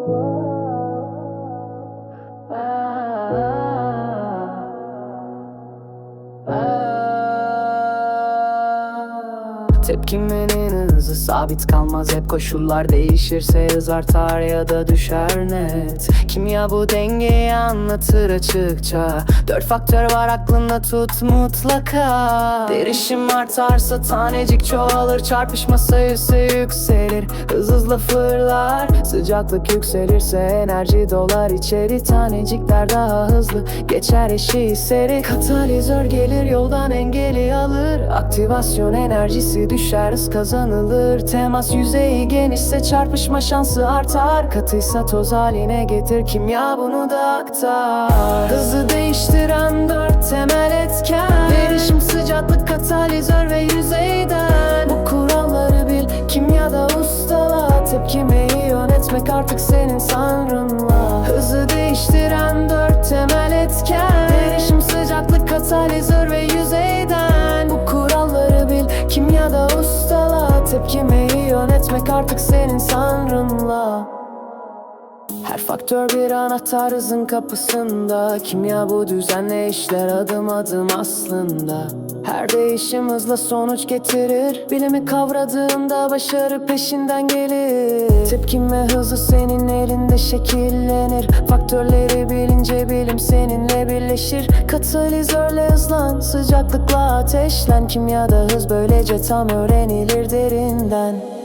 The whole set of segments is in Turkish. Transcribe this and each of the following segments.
Whoa. Tepkimin hızı sabit kalmaz Hep koşullar değişirse hız artar ya da düşer net. Kimya bu dengeyi anlatır açıkça. Dört faktör var aklında tut mutlaka. Derişim artarsa tanecik çoğalır. Çarpışma sayısı yükselir. Hız hızla fırlar. Sıcaklık yükselirse enerji dolar içeri. Tanecikler daha hızlı geçer eşiği seri. Katalizör gelir yoldan engeli alır. Aktivasyon enerjisi düşer hız kazanılır. Temas yüzeyi genişse çarpışma şansı artar. Katıysa toz haline getir kimya bunu da aktar. Hızı değiştiren dört temel etken. Derişim sıcaklık katalizör ve yüzeyden. Bu kuralları bil kimyada ustala Tepkimeyi yönetmek artık senin sanrınla. Hızı değiştiren Tepkimeyi yönetmek artık senin sanrınla her faktör bir anahtar hızın kapısında. Kimya bu düzenle işler adım adım aslında. Her değişim hızla sonuç getirir. Bilimi kavradığında başarı peşinden gelir. Tepkin ve hızı senin elinde şekillenir. Faktörleri bilince bilim seninle birleşir. Katalizörle hızlan, sıcaklıkla ateşlen. Kimyada hız böylece tam öğrenilir derinden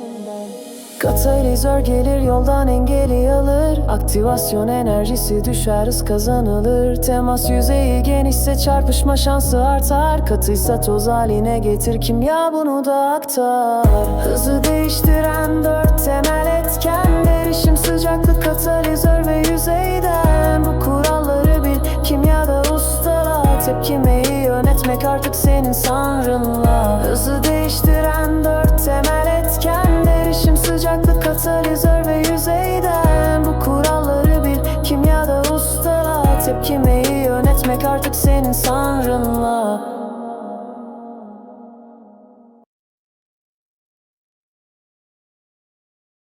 Katalizör gelir yoldan engeli alır. Aktivasyon enerjisi düşer hız kazanılır. Temas yüzeyi genişse çarpışma şansı artar. Katıysa toz haline getir kimya bunu da aktar. Hızı değiştiren dört temel etken. Derişim sıcaklık katalizör ve yüzeyden. Bu kuralları bil kimyada ustala Tepkimeyi yönetmek artık senin sanrınla. Hızı değiştiren Tepkimeyi yönetmek artık senin sanrınla